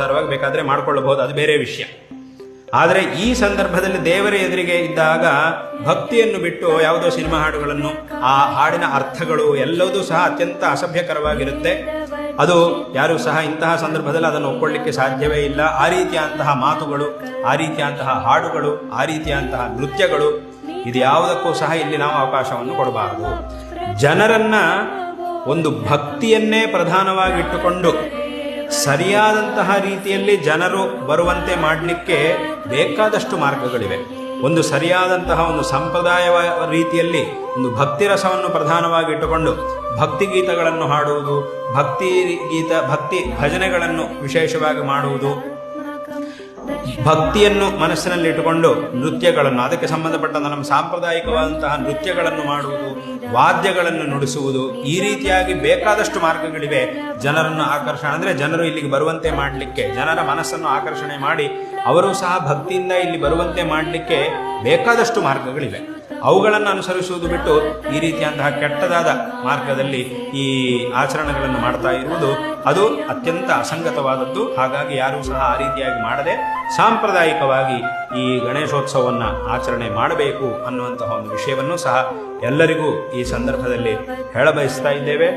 ಸರವಾಗಿ ಬೇಕಾದ್ರೆ ಮಾಡ್ಕೊಳ್ಳಬಹುದು, ಅದು ಬೇರೆ ವಿಷಯ. ಆದರೆ ಈ ಸಂದರ್ಭದಲ್ಲಿ ದೇವರ ಎದುರಿಗೆ ಇದ್ದಾಗ ಭಕ್ತಿಯನ್ನು ಬಿಟ್ಟು ಯಾವುದೋ ಸಿನಿಮಾ ಹಾಡುಗಳನ್ನು, ಆ ಹಾಡಿನ ಅರ್ಥಗಳು ಎಲ್ಲವೂ ಸಹ ಅತ್ಯಂತ ಅಸಭ್ಯಕರವಾಗಿರುತ್ತೆ. ಅದು ಯಾರು ಸಹ ಇಂತಹ ಸಂದರ್ಭದಲ್ಲಿ ಅದನ್ನು ಒಪ್ಕೊಳ್ಳಿಕ್ಕೆ ಸಾಧ್ಯವೇ ಇಲ್ಲ. ಆ ರೀತಿಯಂತಹ ಮಾತುಗಳು, ಆ ರೀತಿಯಂತಹ ಹಾಡುಗಳು, ಆ ರೀತಿಯಂತಹ ನೃತ್ಯಗಳು, ಇದು ಯಾವುದಕ್ಕೂ ಸಹ ಇಲ್ಲಿ ನಾವು ಅವಕಾಶವನ್ನು ಕೊಡಬಾರದು. ಜನರನ್ನ ಒಂದು ಭಕ್ತಿಯನ್ನೇ ಪ್ರಧಾನವಾಗಿ ಇಟ್ಟುಕೊಂಡು ಸರಿಯಾದಂತಹ ರೀತಿಯಲ್ಲಿ ಜನರು ಬರುವಂತೆ ಮಾಡಲಿಕ್ಕೆ ಬೇಕಾದಷ್ಟು ಮಾರ್ಗಗಳಿವೆ. ಒಂದು ಸರಿಯಾದಂತಹ ಒಂದು ಸಂಪ್ರದಾಯವ ರೀತಿಯಲ್ಲಿ ಒಂದು ಭಕ್ತಿ ರಸವನ್ನು ಪ್ರಧಾನವಾಗಿ ಇಟ್ಟುಕೊಂಡು ಭಕ್ತಿ ಗೀತಗಳನ್ನು ಹಾಡುವುದು, ಭಕ್ತಿ ಗೀತ, ಭಕ್ತಿ ಭಜನೆಗಳನ್ನು ವಿಶೇಷವಾಗಿ ಮಾಡುವುದು ಭಕ್ತಿಯನ್ನು ಮನಸ್ಸಿನಲ್ಲಿ ಇಟ್ಟುಕೊಂಡು ನೃತ್ಯಗಳನ್ನು, ಅದಕ್ಕೆ ಸಂಬಂಧಪಟ್ಟಂತಹ ನಮ್ಮ ಸಾಂಪ್ರದಾಯಿಕವಾದಂತಹ ನೃತ್ಯಗಳನ್ನು ಮಾಡುವುದು, ವಾದ್ಯಗಳನ್ನು ನುಡಿಸುವುದು, ಈ ರೀತಿಯಾಗಿ ಬೇಕಾದಷ್ಟು ಮಾರ್ಗಗಳಿವೆ. ಜನರನ್ನು ಆಕರ್ಷಣೆ, ಅಂದ್ರೆ ಜನರು ಇಲ್ಲಿಗೆ ಬರುವಂತೆ ಮಾಡಲಿಕ್ಕೆ, ಜನರ ಮನಸ್ಸನ್ನು ಆಕರ್ಷಣೆ ಮಾಡಿ, ಅವರು ಸಹ ಭಕ್ತಿಯಿಂದ ಇಲ್ಲಿ ಬರುವಂತೆ ಮಾಡಲಿಕ್ಕೆ ಬೇಕಾದಷ್ಟು ಮಾರ್ಗಗಳಿವೆ. ಅವುಗಳನ್ನು ಅನುಸರಿಸುವುದು ಬಿಟ್ಟು ಈ ರೀತಿಯಂತಹ ಕೆಟ್ಟದಾದ ಮಾರ್ಗದಲ್ಲಿ ಈ ಆಚರಣೆಗಳನ್ನು ಮಾಡ್ತಾ ಇರುವುದು ಅದು ಅತ್ಯಂತ ಅಸಂಗತವಾದದ್ದು. ಹಾಗಾಗಿ ಯಾರೂ ಸಹ ಆ ರೀತಿಯಾಗಿ ಮಾಡದೆ ಸಾಂಪ್ರದಾಯಿಕವಾಗಿ ಈ ಗಣೇಶೋತ್ಸವವನ್ನು ಆಚರಣೆ ಮಾಡಬೇಕು ಅನ್ನುವಂತಹ ಒಂದು ವಿಷಯವನ್ನು ಸಹ ಎಲ್ಲರಿಗೂ ಈ ಸಂದರ್ಭದಲ್ಲಿ ಹೇಳಬಯಸ್ತಾ ಇದ್ದೇವೆ.